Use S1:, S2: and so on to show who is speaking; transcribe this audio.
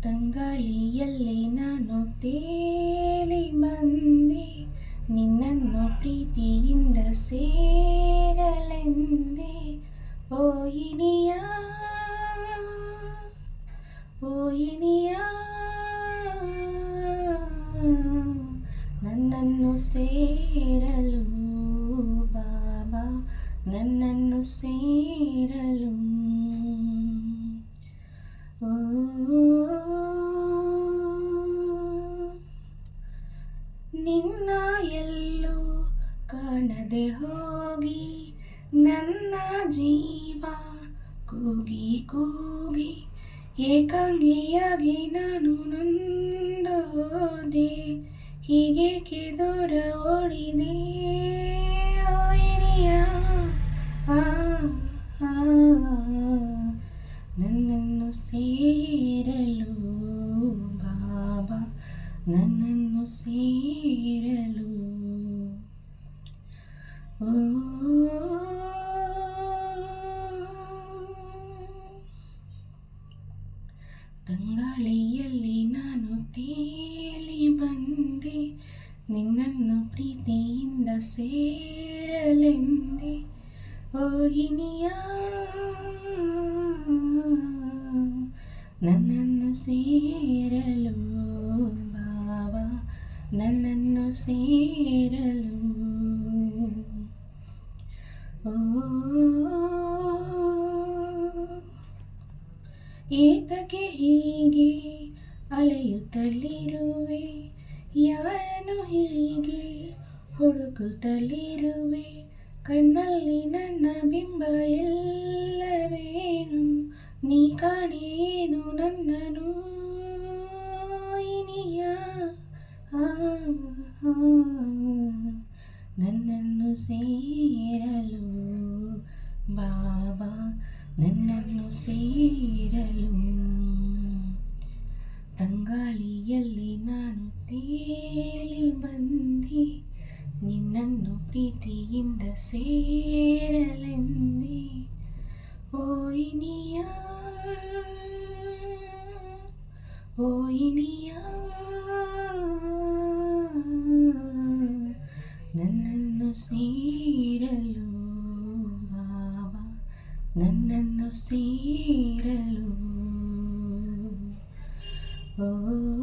S1: ತಂಗಾಳಿಯಲ್ಲಿ ನಾನು ತೇಲಿ ಬಂದೆ ನಿನ್ನನ್ನು ಪ್ರೀತಿಯಿಂದ ಸೇರಲೆಂದೆ. ಓ ಇನಿಯ ಓ ಇನಿಯ ನನ್ನನ್ನು ಸೇರಲು ನನ್ನನ್ನು ಸೇರಲು. ನಿನ್ನ ಎಲ್ಲೂ ಕಾಣದೆ ಹೋಗಿ ನನ್ನ ಜೀವ ಕೂಗಿ ಕೂಗಿ ಏಕಾಂಗಿಯಾಗಿ ನಾನು ನೊಂದು ಹೋದೆ ಹೀಗೇಕೆ ದೂರ ಓಡಿದೆ? ನನ್ನನ್ನು ಸೇರಲು. ಓ ತಂಗಾಳಿಯಲ್ಲಿ ನಾನು ತೇಲಿ ಬಂದೆ. ನಿನ್ನನ್ನು ಪ್ರೀತಿಯಿಂದ ಸೇರಲೆಂದೆ. ಹೋಗಿನಿಯ ನನ್ನನ್ನು ಸೇರಲು. ಏತಕ್ಕೆ ಹೀಗೆ ಅಲೆಯುತ್ತಲಿರುವೆ, ಯಾರನ್ನು ಹೀಗೆ ಹುಡುಕುತ್ತಲಿರುವೆ, ಕಣ್ಣಲ್ಲಿ ನನ್ನ ಬಿಂಬ ಎಲ್ಲವೇನು, ನೀ ಕಾಣೇನು ನನ್ನನು ಇನಿಯ? ನನ್ನನ್ನು ಸೇರಲು ಬಾಬಾ ನನ್ನನ್ನು ಸೇರಲು ತಂಗಾಳಿಯಲ್ಲಿ ನಾನು ತೇಲಿ ಬಂದೆ ನಿನ್ನನ್ನು ಪ್ರೀತಿಯಿಂದ ಸೇರಲೆಂದೆ ಓ ಇನಿಯ ಓ ಇನಿಯ ನನ್ನನ್ನು ಸೇರಲು ನನ್ನನ್ನು ಸೇರಲು. ಓ